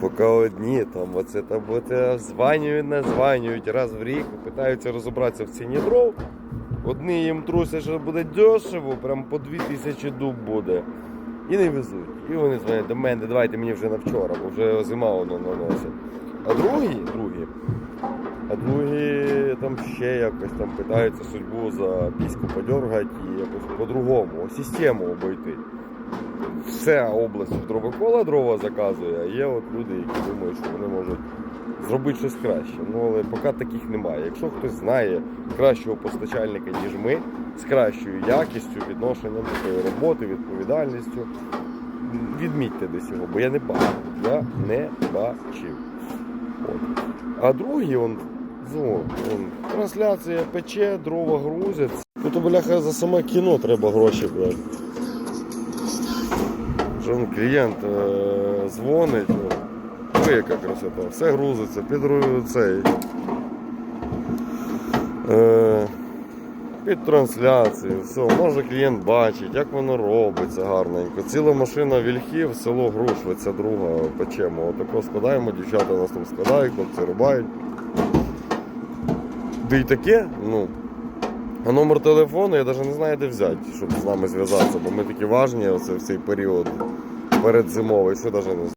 Поки одні там, оце там оце званюють, названюють раз в рік, питаються розібратися в ціні дров. Одні їм трусять, що буде дешево, прям по 2000 дуб буде. І не везуть. І вони дзвонять до мене, давайте мені вже на вчора, бо вже зима воно наносить. А другі, другі, а другі там ще якось там питаються судьбу за піську подергати і якось по-другому, систему обійти. Вся область в дровокола дрова заказує, а є от люди, які думають, що вони можуть зробити щось краще. Ну але поки таких немає. Якщо хтось знає кращого постачальника, ніж ми, з кращою якістю, відношенням до своєї роботи, відповідальністю, відмітьте десь його, бо я не бачив. Я не бачив. От. А другий он, ну, он, трансляція пече, дрова грузять. Ну то бляха за саме кіно треба гроші брати. Що он клієнт е, дзвонить. о, Ой, яка красота. Все грузиться, під цей. Е, під трансляцію, все, може клієнт бачить, як воно робиться гарненько. Ціла машина вільхів, село Грушвиця, друга печемо. Отако складаємо, дівчата нас там складають, хлопці рубають. Да й таке, ну. А номер телефону я навіть не знаю, де взяти, щоб з нами зв'язатися, бо ми такі важні в цей період передзимовий, що навіть не.